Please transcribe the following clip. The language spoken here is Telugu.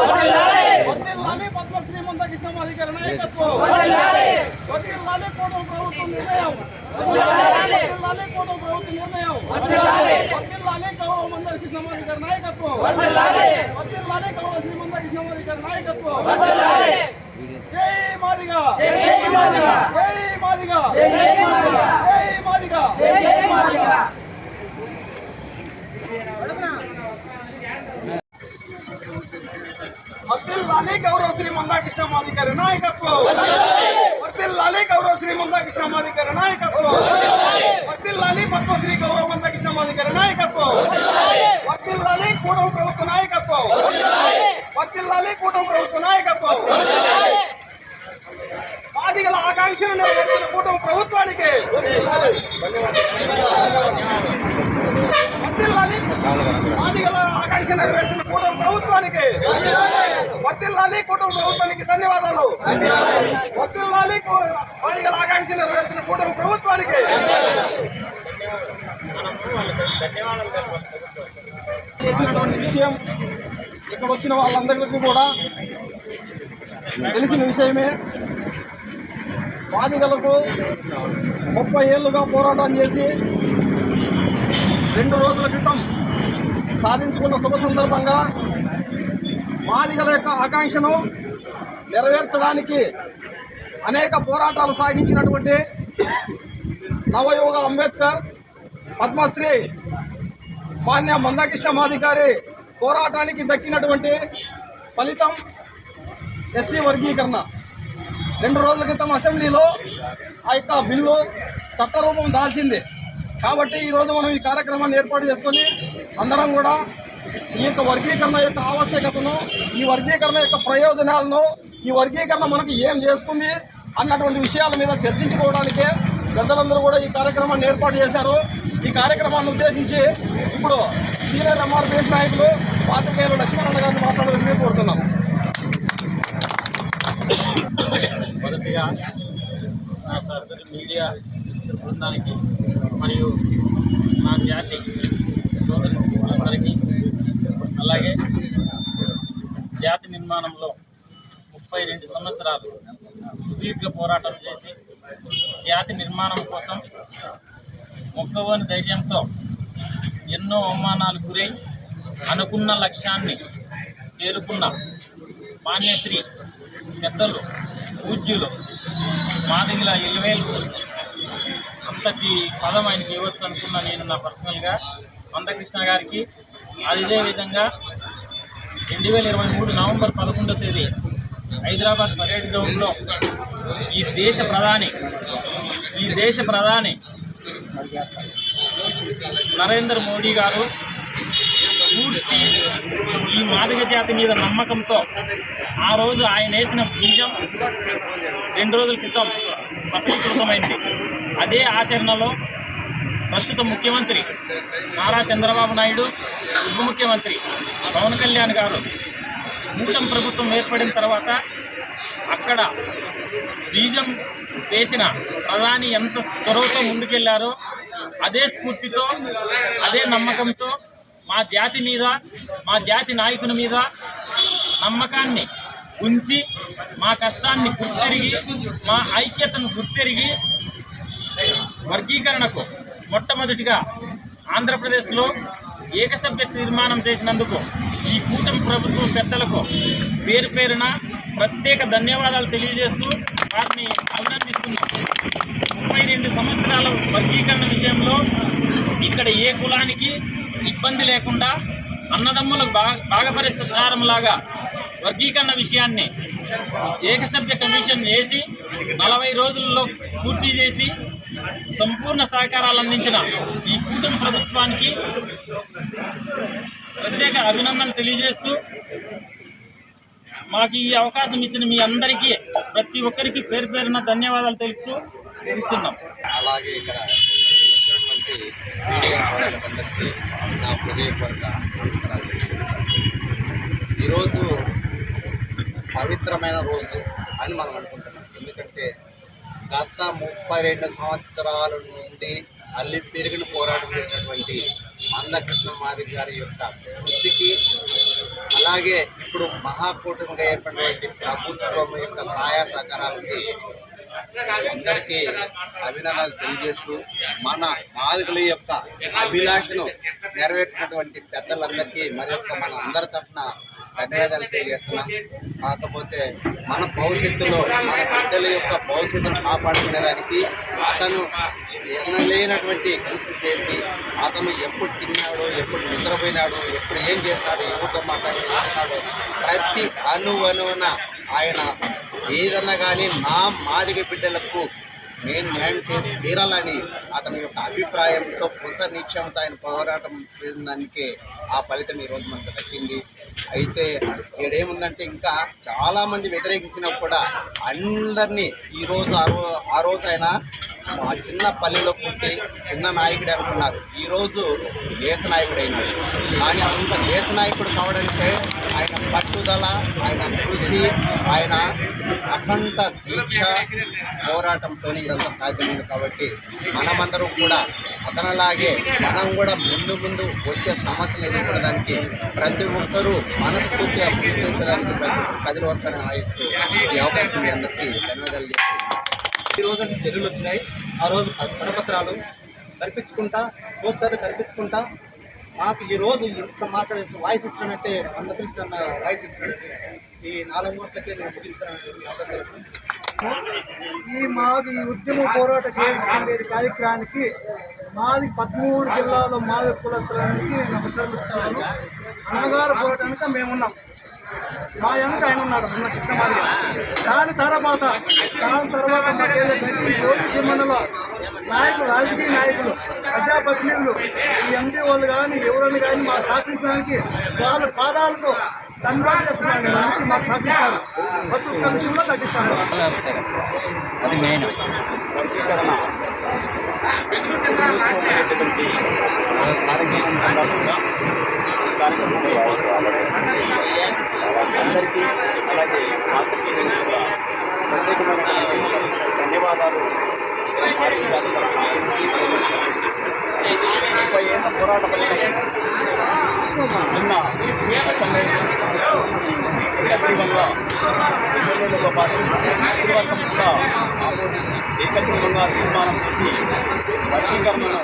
వర్ధిల్లాలి పద్మశ్రీ మందకృష్ణ మాదిగల నాయకత్వం వర్ధిల్లాలి కోటం ప్రభుత్వం నిర్ణయం వర్ధిల్లాలి కోటం ప్రభుత్వం నిర్ణయం వర్ధిల్లాలి గౌరవ మందకృష్ణ మాదిగల నాయకత్వం వర్ధిల్లాలి గౌరవ శ్రీ మందకృష్ణ మాదిగల నాయకత్వం జై మాదిగా జై మాదిగా జై మాదిగా జై మాదిగా శ్రీ మందాకృష్ణ మాదిగారి నాయకత్వం. వర్తిల్లాలి గౌరవ శ్రీ మందాకృష్ణ మాదిగారి నాయకత్వం. వర్తిల్లాలి పద్మశ్రీ గౌరవ మందాకృష్ణ మాదిగారి నాయకత్వం. వర్తిల్లాలి కూటమి ప్రభుత్వ నాయకత్వం. వర్తిల్లాలి కూటమి ప్రభుత్వ నాయకత్వం. మాదిగల ఆకాంక్షలు నెరవేర్చిన కూటమి ప్రభుత్వానికి వర్తిల్లాలి మాదిగల ఆకాంక్ష నెరవేర్చిన కూటమి ప్రభుత్వానికి వర్తిల్లాలి కూటమి ప్రభుత్వానికి ధన్యవాదాలు. వర్తిల్లాలి కూ- మాదిగల ఆకాంక్ష నెరవేర్చిన కూటమి ప్రభుత్వానికి. చేసినటువంటి విషయం ఇక్కడ వచ్చిన వాళ్ళందరికీ కూడా తెలిసిన విషయమే. బాధితులకు ముప్పై ఏళ్ళుగా పోరాటం చేసి రెండు రోజుల క్రితం సాధించుకున్న శుభ సందర్భంగా మాదిగల యొక్క ఆకాంక్షను నెరవేర్చడానికి అనేక పోరాటాలు సాగించినటువంటి నవయుగ అంబేద్కర్ పద్మశ్రీ మాన్య మందకృష్ణ మాధికారి పోరాటానికి దక్కినటువంటి ఫలితం ఎస్సీ వర్గీకరణ. రెండు రోజుల క్రితం అసెంబ్లీలో ఆ యొక్క బిల్లు చట్టరూపం దాల్చింది. కాబట్టి ఈరోజు మనం ఈ కార్యక్రమాన్ని ఏర్పాటు చేసుకొని అందరం కూడా ఈ యొక్క వర్గీకరణ యొక్క ఆవశ్యకతను ఈ వర్గీకరణ యొక్క ప్రయోజనాలను ఈ వర్గీకరణ మనకు ఏం చేస్తుంది అన్నటువంటి విషయాల మీద చర్చించుకోవడానికే పెద్దలందరూ కూడా ఈ కార్యక్రమాన్ని ఏర్పాటు చేశారు. ఈ కార్యక్రమాన్ని ఉద్దేశించి ఇప్పుడు సీనియర్ ఎంఆర్పిఎస్ నాయకులు పాత్రికేయులు లక్ష్మణ గారిని మాట్లాడాలని కోరుతున్నాం. మొదటిగా నా మీడియా బృందానికి మరియు నా జాతి సోదరులందరికీ అలాగే జాతి నిర్మాణంలో ముప్పై రెండు సంవత్సరాలు సుదీర్ఘ పోరాటం చేసి జాతి నిర్మాణం కోసం మొక్కవోని ధైర్యంతో ఎన్నో అవమానాలు గురై అనుకున్న లక్ష్యాన్ని చేరుకున్న మాన్యశ్రీ పెద్దలు పూజ్యులు మాదిగిల ఇల్లువేలు అంతటి పదం ఆయనకి ఇవ్వచ్చు అనుకున్నా నేను నా పర్సనల్గా. మందకృష్ణ గారికి అదే విధంగా రెండు వేల ఇరవై మూడు నవంబర్ పదకొండో తేదీ హైదరాబాద్ పరేడ్ గ్రౌండ్లో ఈ దేశ ప్రధాని ఈ దేశ ప్రధాని నరేంద్ర మోడీ గారు పూర్తి ఈ మాదిగ జాతి మీద నమ్మకంతో ఆ రోజు ఆయన వేసిన బీజం రెండు రోజుల క్రితం. సఫలీకృతమైంది అదే ఆచరణలో ప్రస్తుత ముఖ్యమంత్రి నారా చంద్రబాబు నాయుడు ఉప ముఖ్యమంత్రి పవన్ కళ్యాణ్ గారు నూతన ప్రభుత్వం ఏర్పడిన తర్వాత అక్కడ బీజం వేసిన ప్రధాని ఎంత చొరవతో ముందుకెళ్ళారో అదే స్ఫూర్తితో అదే నమ్మకంతో మా జాతి మీద మా జాతి నాయకుని మీద నమ్మకాన్ని ఉంచి మా కష్టాన్ని గుర్తెరిగి మా ఐక్యతను గుర్తెరిగి వర్గీకరణకు మొట్టమొదటిగా ఆంధ్రప్రదేశ్లో ఏకసభ్య తీర్మానం చేసినందుకు ఈ కూటమి ప్రభుత్వం పెద్దలకు పేరు పేరున ప్రత్యేక ధన్యవాదాలు తెలియజేస్తూ వారిని అభినందిస్తున్నాం. ముప్పై రెండు సంవత్సరాల వర్గీకరణ విషయంలో ఇక్కడ ఏ కులానికి ఇబ్బంది లేకుండా అన్నదమ్ములకు బాగా లాగా వర్గీకరణ విషయాన్ని ఏకసభ్య కమిషన్ వేసి నలభై రోజుల్లో పూర్తి చేసి సంపూర్ణ సహకారాలు అందించిన ఈ కూటమి ప్రభుత్వానికి ప్రత్యేక అభినందనలు తెలియజేస్తూ మాకు ఈ అవకాశం ఇచ్చిన మీ అందరికీ ప్రతి ఒక్కరికి పేరు పేరున ధన్యవాదాలు తెలుపుతూ ఇస్తున్నాం అలాగే ఇక్కడ వచ్చినటువంటి మీడియా సోదరులందరికీ నా హృదయపూర్వక నమస్కారాలు ఈరోజు పవిత్రమైన రోజు అని మనం అనుకుంటున్నాం. ఎందుకంటే గత ముప్పై రెండు సంవత్సరాల నుండి అల్లి పెరిగిన పోరాటం చేసినటువంటి మందకృష్ణ మాది గారి యొక్క కృషికి అలాగే ఇప్పుడు మహాకూటమిగా ఏర్పడినటువంటి ప్రభుత్వం యొక్క సహాయ సహకారాలకి అందరికీ అభినందనలు తెలియజేస్తూ మన బాధకుల యొక్క అభిలాషను నెరవేర్చినటువంటి పెద్దలందరికీ మరి యొక్క మన అందరి తరఫున ధన్యవాదాలు తెలియజేస్తున్నాం. కాకపోతే మన భవిష్యత్తులో మన బిడ్డల యొక్క భవిష్యత్తును కాపాడుకునేదానికి అతను ఎనలేనటువంటి కృషి చేసి అతను ఎప్పుడు తిన్నాడో ఎప్పుడు నిద్రపోయినాడు ఎప్పుడు ఏం చేస్తాడో ఎవరితో మాట్లాడుతున్నాడో ప్రతి అణు ఆయన ఏదన్నా కానీ నా మాదిగ బిడ్డలకు నేను న్యాయం చేసి తీరాలని అతని యొక్క అభిప్రాయంతో కొంత నిశ్చయంతో ఆయన పోరాటం చేసిన దానికే ఆ ఫలితం ఈరోజు మనకు దక్కింది. అయితే ఈడేముందంటే ఇంకా చాలామంది వ్యతిరేకించినా కూడా అందరినీ ఈరోజు ఆ రో ఆ రోజు ఆయన ఆ చిన్న పల్లెలో పుట్టి చిన్న నాయకుడు అనుకున్నారు. ఈరోజు దేశ నాయకుడు అయినాడు కానీ అంత దేశ నాయకుడు కావడానికి పట్టుదల ఆయన కృషి ఆయన అఖండ దీక్ష పోరాటంతో ఇదంతా సాధ్యమైంది కాబట్టి మనమందరం కూడా అతనిలాగే మనం కూడా ముందు ముందు వచ్చే సమస్యలు ఎదుర్కొనడానికి ప్రతి ఒక్కరూ మనస్ఫూర్తిగా కృషి చేసేదానికి ప్రతి ఒక్కరు కదిలి వస్తారని ఆశిస్తూ ఈ అవకాశం మీ అందరికీ ధన్యవాదాలు ఈ రోజు చర్యలు వచ్చినాయి. ఆ రోజు కరపత్రాలు కల్పించుకుంటా పోస్టర్లు కల్పించుకుంటా మాకు ఈ రోజు ఇంత మాట్లాడే వాయిస్ ఇచ్చినట్టే అందరికీ అన్న వాయిస్ ఇచ్చినట్టే ఈ నాలుగు మూట్లకే నేను ముగిస్తానని ఈ మాది ఉద్యమ పోరాట చేయాలి కార్యక్రమానికి మాది పదమూడు జిల్లాలో మాది కులస్తులకి నమస్కరిస్తున్నాను అనగారు పోరాటానికి మేమున్నాం మా వెనక ఆయన ఉన్నాడు ఉన్న కృష్ణమాది దాని తర్వాత దాని తర్వాత మాకేదో జరిగింది. జ్యోతి నాయకులు రాజకీయ నాయకులు ప్రజాప్రతినిధులు ఈ ఎంపీ వాళ్ళు కానీ ఎవరిని కానీ మా స్థాపించడానికి వాళ్ళ పాదాలతో ధన్యవాదాలు చేస్తున్నాను అందుకే మాకు స్థాపించారు ప్రతి ఒక్క విషయంలో తగ్గించారు అది మెయిన్ అందరికీ అలాగే ప్రత్యేకమైనటువంటి ధన్యవాదాలు. ముప్పై ఏళ్ళ పోరాట ఫలితం నిన్న ఏకగ్రీవంగా ఎమ్మెల్యేలతో పాటు మంత్రివర్గం కూడా ఏకగ్రీవంగా తీర్మానం చేసి వర్గీకరణను